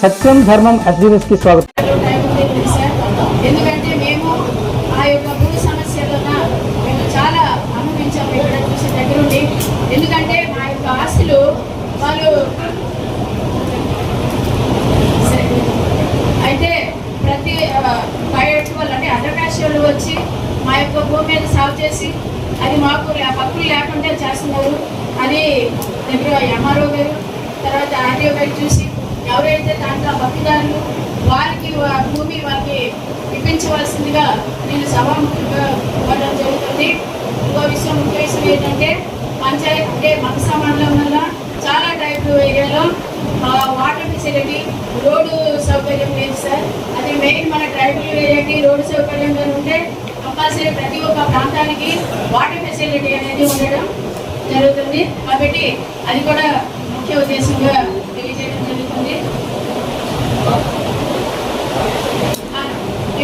సత్యం ధర్మం ఎస్బీఎస్కి స్వాగతం ఎందుకంటే మేము ఆ యొక్క భూ సమస్యలన మేము చాలా అనుభవించాము ఇక్కడ చూసే దగ్గరుండి ఎందుకంటే మా యొక్క ఆస్తులు వాళ్ళు సరే. అయితే ప్రతి బయట వాళ్ళు అంటే అడ్డకాశి వాళ్ళు వచ్చి మా యొక్క భూమి మీద సాగు చేసి అది మాకు లే- హక్కులు లేకుండా చేస్తున్నారు అది దగ్గర ఎంఆర్ఓ గారు తర్వాత ఆర్డీఓ గారు చూసి ఎవరైతే దాంట్లో భక్తిదారులు వారికి భూమి వారికి ఇప్పించవలసిందిగా నేను సభాముఖంగా ఇవ్వడం జరుగుతుంది. ఇంకో విషయం ముఖ్య విషయం ఏంటంటే పంచాయతీ అంటే మనసా మండలం వల్ల చాలా టైప్ ఏరియాలో వాటర్ ఫెసిలిటీ రోడ్డు సౌకర్యం లేదు సార్. అది మెయిన్ మన ట్రైబల్ ఏరియాకి రోడ్డు సౌకర్యంగా ఉంటే కంపల్సరీ ప్రతి ఒక్క ప్రాంతానికి వాటర్ ఫెసిలిటీ అనేది ఉండడం జరుగుతుంది. కాబట్టి అది కూడా ముఖ్య ఉద్దేశంగా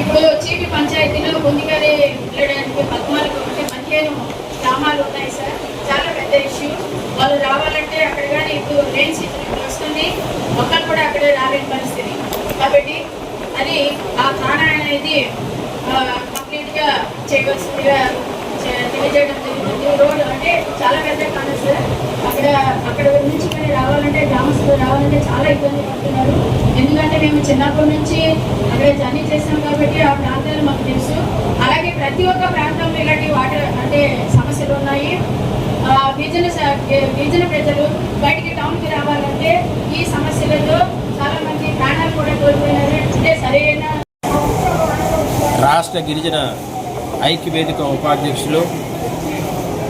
ఇప్పుడు చీపి పంచాయతీలో పొందిగారి వెళ్ళడానికి పద్నాలుగు అంటే పదిహేను గ్రామాలు ఉన్నాయి సార్. చాలా పెద్ద ఇష్యూ వాళ్ళు రావాలంటే అక్కడ కానీ ఇప్పుడు రెయిన్ సీజన్ వస్తుంది. మొక్కలు కూడా అక్కడే రాలేని పరిస్థితి. కాబట్టి అది ఆ ప్రాణా అనేది కంప్లీట్గా చేయవలసిందిగా తెలియజేయడం జరుగుతుంది రోడ్ అంటే చాలా పెద్ద కాదు సార్. అక్కడ అక్కడ నుంచి కానీ రావాలంటే గ్రామస్తులు రావాలంటే చాలా ఇబ్బంది పడుతున్నారు. ఎందుకంటే చిన్నప్పటి నుంచి అక్కడ జర్నీ చేసాం కాబట్టి ఆ ప్రాంతాలు మాకు తెలుసు. అలాగే ప్రతి ఒక్క ప్రాంతంలో ఇలాంటి వాటర్ అంటే సమస్యలు ఉన్నాయి. ఆ, గిరిజన గిరిజన ప్రజలు బయటికి టౌన్కి రావాలంటే ఈ సమస్యలతో చాలా మంది ప్రాణాలు కూడా కోల్పోయినారు. అంటే సరైన రాష్ట్ర గిరిజన ఐక్య వేదిక ఉపాధ్యక్షులు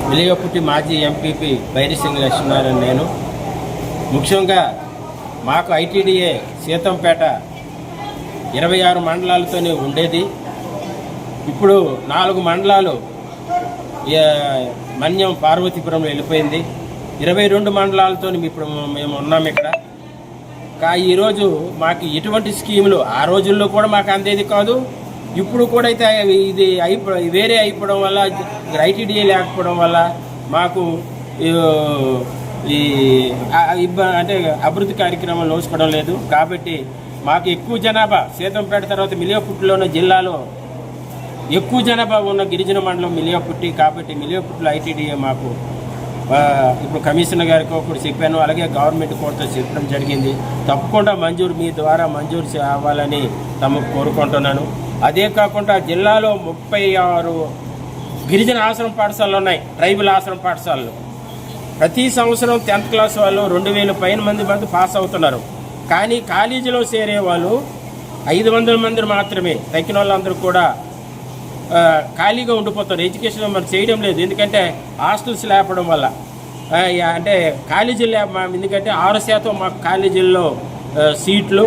విలియపుట్టి మాజీ ఎంపీపీ బైరిసింగ్ లక్ష్మీనారాయణ నేను. ముఖ్యంగా మాకు ఐటీడీఏ సీతంపేట ఇరవై ఆరు మండలాలతోనే ఉండేది. ఇప్పుడు నాలుగు మండలాలు మన్యం పార్వతీపురంలో వెళ్ళిపోయింది. ఇరవై రెండు మండలాలతో ఇప్పుడు మేము ఉన్నాం ఇక్కడ. కా ఈరోజు మాకు ఎటువంటి స్కీములు ఆ రోజుల్లో కూడా మాకు అందేది కాదు. ఇప్పుడు కూడా అయితే ఇది అయిపో వేరే అయిపోవడం వల్ల ఐటీడీఏ లేకపోవడం వల్ల మాకు ఈ, ఇబ్బ అంటే అభివృద్ధి కార్యక్రమాలు నోసుకోవడం లేదు. కాబట్టి మాకు ఎక్కువ జనాభా సీతంపేట తర్వాత మిలియపుట్టులోని జిల్లాలో ఎక్కువ జనాభా ఉన్న గిరిజన మండలం మిలియపుట్టి. కాబట్టి మిలియపుట్టులో ఐటీడీఏ మాకు ఇప్పుడు కమిషనర్ గారికి ఒకటి చెప్పాను. అలాగే గవర్నమెంట్ కోర్టుతో చెప్పడం జరిగింది. తప్పకుండా మంజూరు మీ ద్వారా మంజూరు చే- అవ్వాలని తమకు కోరుకుంటున్నాను. అదే కాకుండా జిల్లాలో ముప్పై ఆరు గిరిజన ఆశ్రమ పాఠశాలలు ఉన్నాయి. ట్రైబల్ ఆశ్రమ పాఠశాలలు. ప్రతి సంవత్సరం టెన్త్ క్లాస్ వాళ్ళు రెండు వేల పైన మంది మంది పాస్ అవుతున్నారు. కానీ కాలేజీలో చేరే వాళ్ళు ఐదు వందల మంది మాత్రమే. తగ్గిన వాళ్ళందరూ కూడా ఖాళీగా ఉండిపోతారు. ఎడ్యుకేషన్ మరి చేయడం లేదు. ఎందుకంటే హాస్టల్స్ లేపడం వల్ల. అంటే కాలేజీలు లేప ఎందుకంటే ఆరు శాతం మాకు కాలేజీల్లో సీట్లు.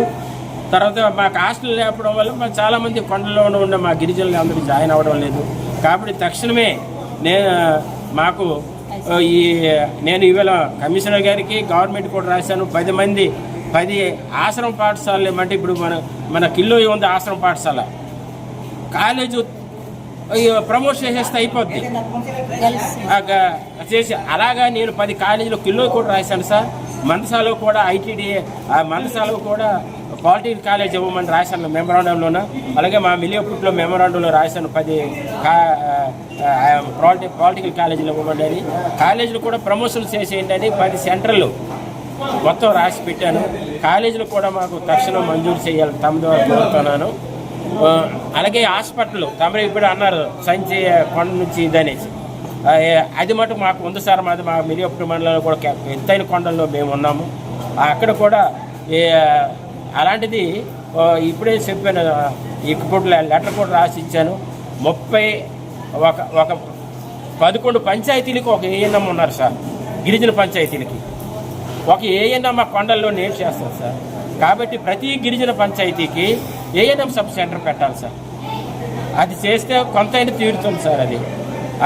తర్వాత మాకు హాస్టల్ లేపడం వల్ల మా చాలామంది కొండల్లో ఉన్న మా గిరిజనులు అందరూ జాయిన్ అవ్వడం లేదు. కాబట్టి తక్షణమే నేను మాకు ఈ నేను ఈవేళ కమిషనర్ గారికి గవర్నమెంట్ కూడా రాశాను. పది మంది పది ఆశ్రమ పాఠశాలలు ఏమంటే ఇప్పుడు మన మన కిల్లో ఉంది ఆశ్రమ పాఠశాల? కాలేజు ప్రమోషన్ చేసేస్తే అయిపోద్ది. చేసి అలాగా నేను పది కాలేజీలో కిలో కూడా రాశాను సార్. మందసాలో కూడా ఐటీడీఏ ఆ మందసాలో కూడా పాలిటెక్నిక్ కాలేజ్ ఇవ్వమని రాశాను మెమరాండంలోన అలాగే మా మిలియపుట్లో మెమరాండంలో రాశాను పది కా పాలిటెక్ పాలిటెక్నిక్ కాలేజీలో ఇవ్వమని అని. కాలేజీలు కూడా ప్రమోషన్ చేసేయండి ఏంటని పది సెంటర్లు మొత్తం రాసి పెట్టాను. కాలేజీలు కూడా మాకు తక్షణం మంజూరు చేయాలి. తమ ద్వారా కోరుతున్నాను. అలాగే హాస్పిటల్ తమరు ఇప్పుడు అన్నారు సంచి కొండ నుంచి ఇదనేసి అది మటుకు మాకు ఉంది సార్ మాది మా మిరియప్పుడు మండలంలో కూడా ఎంతైన కొండల్లో మేము ఉన్నాము. అక్కడ కూడా ఏ అలాంటిది ఇప్పుడే చెప్పాను ఇప్పుడు లెటర్ కూడా రాసి ఇచ్చాను. ముప్పై ఒక ఒక పదకొండు పంచాయతీలకు ఒక ఏఎన్ఎం ఉన్నారు సార్ గిరిజన పంచాయతీలకి. ఒక ఏఎన్ఎం మా కొండల్లో నేట్ చేస్తారు సార్. కాబట్టి ప్రతి గిరిజన పంచాయతీకి ఏఎన్ఎం సబ్ సెంటర్ పెట్టాలి సార్. అది చేస్తే కొంతైనా తీరుతుంది సార్ అది.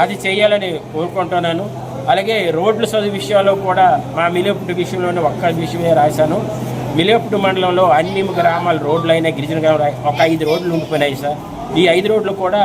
అది చేయాలని కోరుకుంటున్నాను. అలాగే రోడ్ల చదువు విషయాల్లో కూడా మా మిలియపుట్టు విషయంలోనే ఒక్క విషయమే రాశాను. మిలియపుట్టు మండలంలో అన్ని గ్రామాల రోడ్లు అయినా గిరిజన గ్రామాలు ఒక ఐదు రోడ్లు ఉండిపోయినాయి సార్. ఈ ఐదు రోడ్లు కూడా